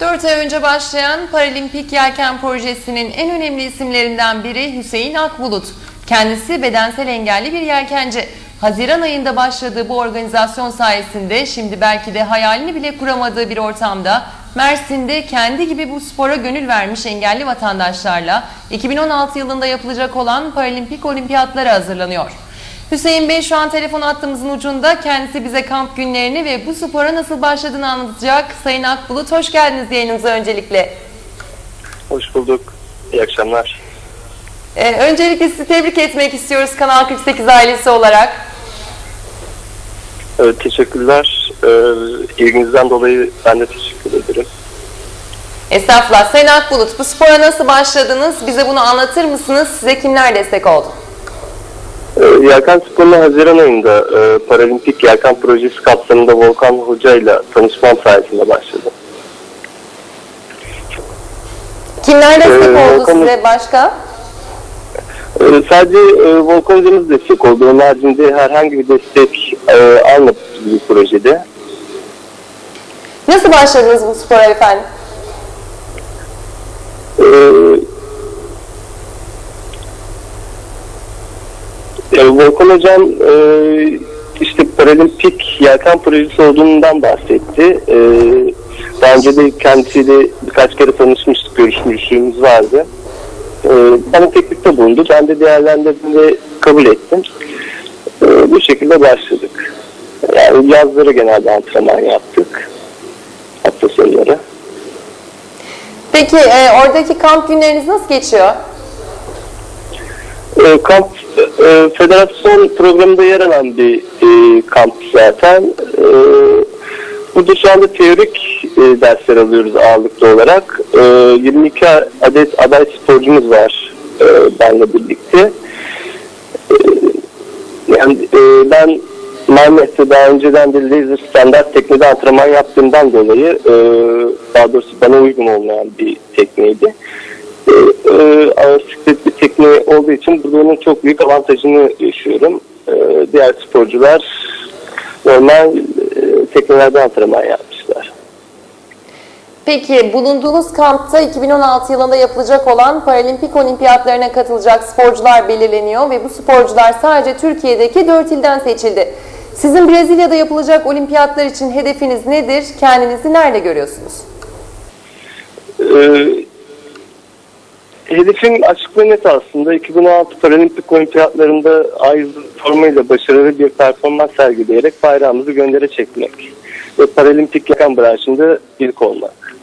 4 ay önce başlayan Paralimpik Yelken Projesi'nin en önemli isimlerinden biri Hüseyin Akbulut. Kendisi bedensel engelli bir yelkenci. Haziran ayında başladığı bu organizasyon sayesinde şimdi belki de hayalini bile kuramadığı bir ortamda Mersin'de kendi gibi bu spora gönül vermiş engelli vatandaşlarla 2016 yılında yapılacak olan Paralimpik Olimpiyatlara hazırlanıyor. Hüseyin Bey şu an telefon hattımızın ucunda. Kendisi bize kamp günlerini ve bu spora nasıl başladığını anlatacak. Sayın Akbulut hoş geldiniz yayınımıza öncelikle. Hoş bulduk. İyi akşamlar. Ee, öncelikle sizi tebrik etmek istiyoruz Kanal 48 ailesi olarak. Evet, teşekkürler. Ee, ilginizden dolayı ben de teşekkür ederim. Estağfurullah. Sayın Akbulut bu spora nasıl başladınız? Bize bunu anlatır mısınız? Size kimler destek oldu? Ee, Yelken sporuna Haziran ayında e, Paralimpik Yelken Projesi kapsamında Volkan Hoca ile tanışmam sayesinde başladım. Kimler destek Ee, oldu Volkan- size başka? Ee, sadece e, Volkan hocamız destek oldu. Onun haricinde herhangi bir destek e, almadık bu projede. Nasıl başladınız bu spora efendim? Ee, e, Volkan Hocam e, işte Paralimpik Yelken Projesi olduğundan bahsetti. E, daha önce de kendisiyle birkaç kere tanışmıştık, görüşmüşlüğümüz vardı. E, bana teklifte bulundu. Ben de değerlendirdim ve kabul ettim. E, bu şekilde başladık. Yani yazları genelde antrenman yaptık. Hafta sonları. Peki e, oradaki kamp günleriniz nasıl geçiyor? E, kamp e, federasyon programında yer alan bir e, kamp zaten. E, burada şu anda teorik e, dersler alıyoruz ağırlıklı olarak. E, 22 adet aday sporcumuz var e, benle birlikte. E, yani e, ben Marmaris'te daha önceden bir laser standart teknede antrenman yaptığımdan dolayı e, daha doğrusu bana uygun olmayan bir tekneydi e, e, olduğu için burada onun çok büyük avantajını yaşıyorum. E, diğer sporcular normal e, teknelerde antrenman yapmışlar. Peki bulunduğunuz kampta 2016 yılında yapılacak olan Paralimpik Olimpiyatlarına katılacak sporcular belirleniyor ve bu sporcular sadece Türkiye'deki 4 ilden seçildi. Sizin Brezilya'da yapılacak olimpiyatlar için hedefiniz nedir? Kendinizi nerede görüyorsunuz? E, hedefim açık ve net aslında 2016 Paralimpik Olimpiyatlarında aynı formayla başarılı bir performans sergileyerek bayrağımızı göndere çekmek ve Paralimpik yakan branşında ilk olmak.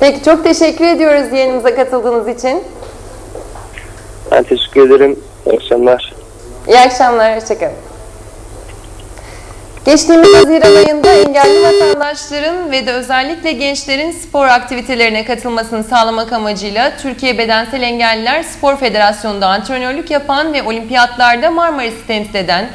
Peki çok teşekkür ediyoruz yayınımıza katıldığınız için. Ben teşekkür ederim. İyi akşamlar. İyi akşamlar, hoşçakalın. Geçtiğimiz Haziran ayında engelli vatandaşların ve de özellikle gençlerin spor aktivitelerine katılmasını sağlamak amacıyla Türkiye Bedensel Engelliler Spor Federasyonu'nda antrenörlük yapan ve olimpiyatlarda Marmaris'i temsil eden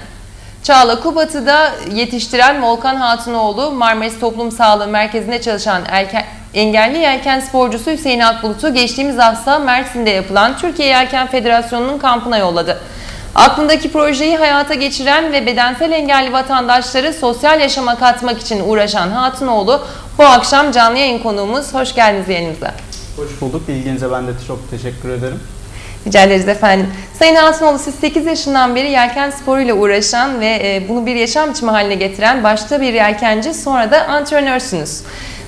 Çağla Kubat'ı yetiştiren Volkan Hatınoğlu, Marmaris Toplum Sağlığı Merkezi'nde çalışan erken, engelli yelken sporcusu Hüseyin Akbulut'u geçtiğimiz hafta Mersin'de yapılan Türkiye Yelken Federasyonu'nun kampına yolladı. Aklındaki projeyi hayata geçiren ve bedensel engelli vatandaşları sosyal yaşama katmak için uğraşan Hatınoğlu bu akşam canlı yayın konuğumuz. Hoş geldiniz yayınımıza. Hoş bulduk. İlginize ben de çok teşekkür ederim. Rica ederiz efendim. Sayın Hatınoğlu siz 8 yaşından beri yelken sporuyla uğraşan ve e, bunu bir yaşam biçimi haline getiren başta bir yelkenci sonra da antrenörsünüz.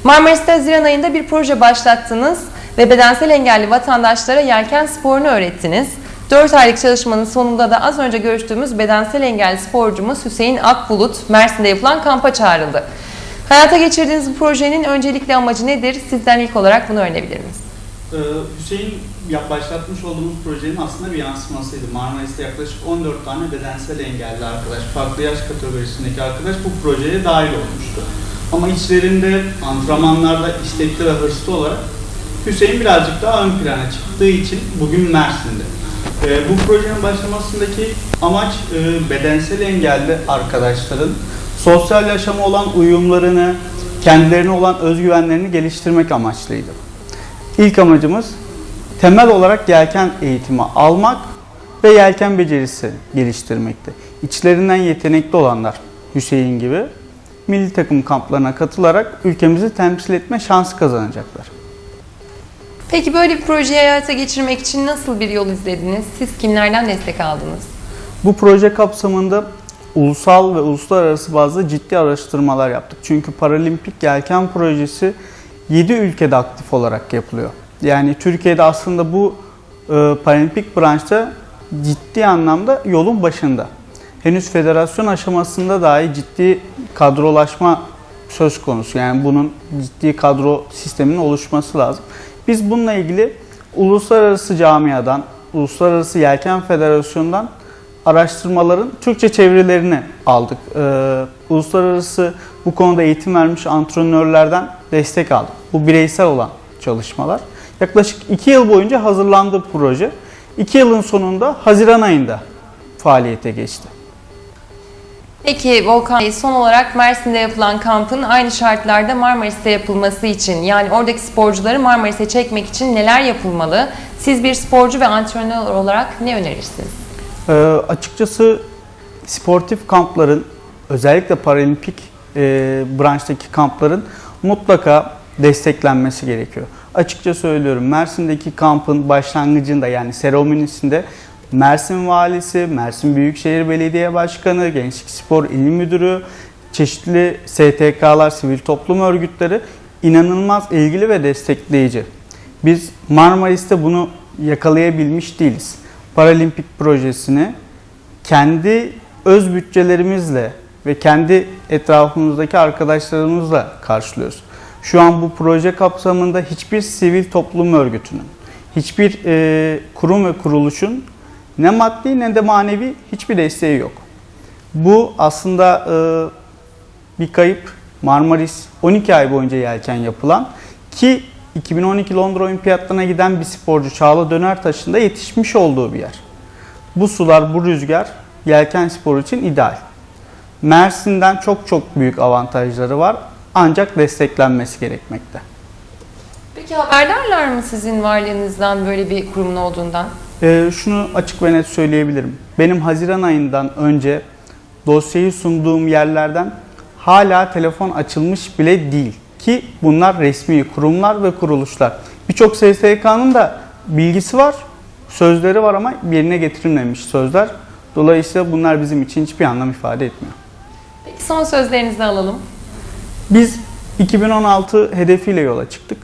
Marmaris'te Haziran ayında bir proje başlattınız ve bedensel engelli vatandaşlara yelken sporunu öğrettiniz. 4 aylık çalışmanın sonunda da az önce görüştüğümüz bedensel engelli sporcumuz Hüseyin Akbulut Mersin'de yapılan kampa çağrıldı. Hayata geçirdiğiniz bu projenin öncelikli amacı nedir? Sizden ilk olarak bunu öğrenebilir miyiz? Ee, Hüseyin ya başlatmış olduğumuz projenin aslında bir yansımasıydı. Marmaris'te yaklaşık 14 tane bedensel engelli arkadaş, farklı yaş kategorisindeki arkadaş bu projeye dahil olmuştu. Ama içlerinde antrenmanlarda istekli ve hırslı olarak Hüseyin birazcık daha ön plana çıktığı için bugün Mersin'de. Ee, bu projenin başlamasındaki amaç e, bedensel engelli arkadaşların sosyal yaşama olan uyumlarını, kendilerine olan özgüvenlerini geliştirmek amaçlıydı. İlk amacımız temel olarak yelken eğitimi almak ve yelken becerisi geliştirmekti. İçlerinden yetenekli olanlar Hüseyin gibi milli takım kamplarına katılarak ülkemizi temsil etme şansı kazanacaklar. Peki böyle bir projeyi hayata geçirmek için nasıl bir yol izlediniz? Siz kimlerden destek aldınız? Bu proje kapsamında ulusal ve uluslararası bazda ciddi araştırmalar yaptık. Çünkü Paralimpik Yelken Projesi 7 ülkede aktif olarak yapılıyor. Yani Türkiye'de aslında bu e, paralimpik branşta ciddi anlamda yolun başında. Henüz federasyon aşamasında dahi ciddi kadrolaşma söz konusu. Yani bunun ciddi kadro sisteminin oluşması lazım. Biz bununla ilgili uluslararası camiadan, Uluslararası Yelken Federasyonu'ndan araştırmaların Türkçe çevirilerini aldık. Ee, uluslararası bu konuda eğitim vermiş antrenörlerden destek aldık. Bu bireysel olan çalışmalar. Yaklaşık 2 yıl boyunca hazırlandı proje. 2 yılın sonunda Haziran ayında faaliyete geçti. Peki Volkan Bey son olarak Mersin'de yapılan kampın aynı şartlarda Marmaris'te yapılması için yani oradaki sporcuları Marmaris'e çekmek için neler yapılmalı? Siz bir sporcu ve antrenör olarak ne önerirsiniz? Ee, açıkçası sportif kampların özellikle paralimpik e, branştaki kampların mutlaka desteklenmesi gerekiyor. Açıkça söylüyorum Mersin'deki kampın başlangıcında yani seremonisinde Mersin Valisi, Mersin Büyükşehir Belediye Başkanı, Gençlik Spor İl Müdürü, çeşitli STK'lar, sivil toplum örgütleri inanılmaz ilgili ve destekleyici. Biz Marmaris'te bunu yakalayabilmiş değiliz. Paralimpik projesini kendi öz bütçelerimizle ve kendi etrafımızdaki arkadaşlarımızla karşılıyoruz. Şu an bu proje kapsamında hiçbir sivil toplum örgütünün, hiçbir e, kurum ve kuruluşun ne maddi ne de manevi hiçbir desteği yok. Bu aslında e, bir kayıp. Marmaris 12 ay boyunca yelken yapılan ki 2012 Londra Olimpiyatlarına giden bir sporcu Çağla Dönertaş'ın da yetişmiş olduğu bir yer. Bu sular, bu rüzgar yelken sporu için ideal. Mersin'den çok çok büyük avantajları var ancak desteklenmesi gerekmekte. Peki haberdarlar mı sizin varlığınızdan böyle bir kurumun olduğundan? Ee, şunu açık ve net söyleyebilirim. Benim Haziran ayından önce dosyayı sunduğum yerlerden hala telefon açılmış bile değil. Ki bunlar resmi kurumlar ve kuruluşlar. Birçok SSK'nın da bilgisi var, sözleri var ama yerine getirilmemiş sözler. Dolayısıyla bunlar bizim için hiçbir anlam ifade etmiyor. Peki son sözlerinizi alalım. Biz 2016 hedefiyle yola çıktık.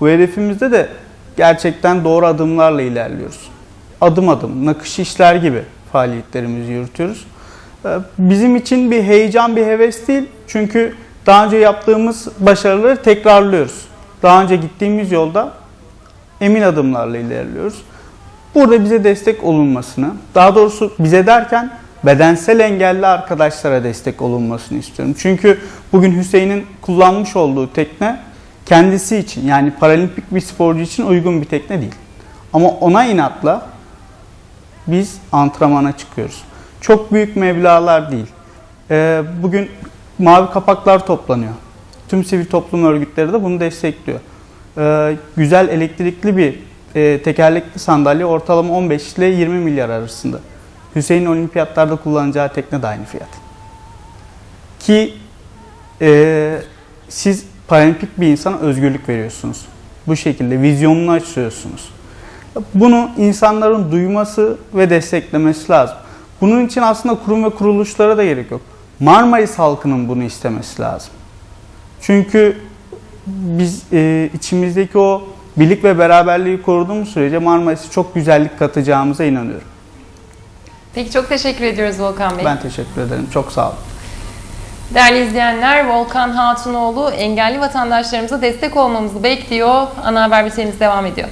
Bu hedefimizde de gerçekten doğru adımlarla ilerliyoruz. Adım adım, nakış işler gibi faaliyetlerimizi yürütüyoruz. Ee, Bizim için bir heyecan, bir heves değil. Çünkü daha önce yaptığımız başarıları tekrarlıyoruz. Daha önce gittiğimiz yolda emin adımlarla ilerliyoruz. Burada bize destek olunmasını, daha doğrusu bize derken bedensel engelli arkadaşlara destek olunmasını istiyorum. Çünkü bugün Hüseyin'in kullanmış olduğu tekne kendisi için yani paralimpik bir sporcu için uygun bir tekne değil. Ama ona inatla biz antrenmana çıkıyoruz. Çok büyük meblağlar değil. Ee, bugün mavi kapaklar toplanıyor. Tüm sivil toplum örgütleri de bunu destekliyor. Ee, güzel elektrikli bir e, tekerlekli sandalye ortalama 15 ile 20 milyar arasında. Hüseyin olimpiyatlarda kullanacağı tekne de aynı fiyat. Ki e, siz paralimpik bir insana özgürlük veriyorsunuz. Bu şekilde vizyonunu açıyorsunuz. Bunu insanların duyması ve desteklemesi lazım. Bunun için aslında kurum ve kuruluşlara da gerek yok. Marmaris halkının bunu istemesi lazım. Çünkü biz e, içimizdeki o birlik ve beraberliği koruduğumuz sürece Marmaris'e çok güzellik katacağımıza inanıyorum. Peki çok teşekkür ediyoruz Volkan Bey. Ben teşekkür ederim. Çok sağ olun. Değerli izleyenler, Volkan Hatunoğlu engelli vatandaşlarımıza destek olmamızı bekliyor. Ana haber bültenimiz devam ediyor.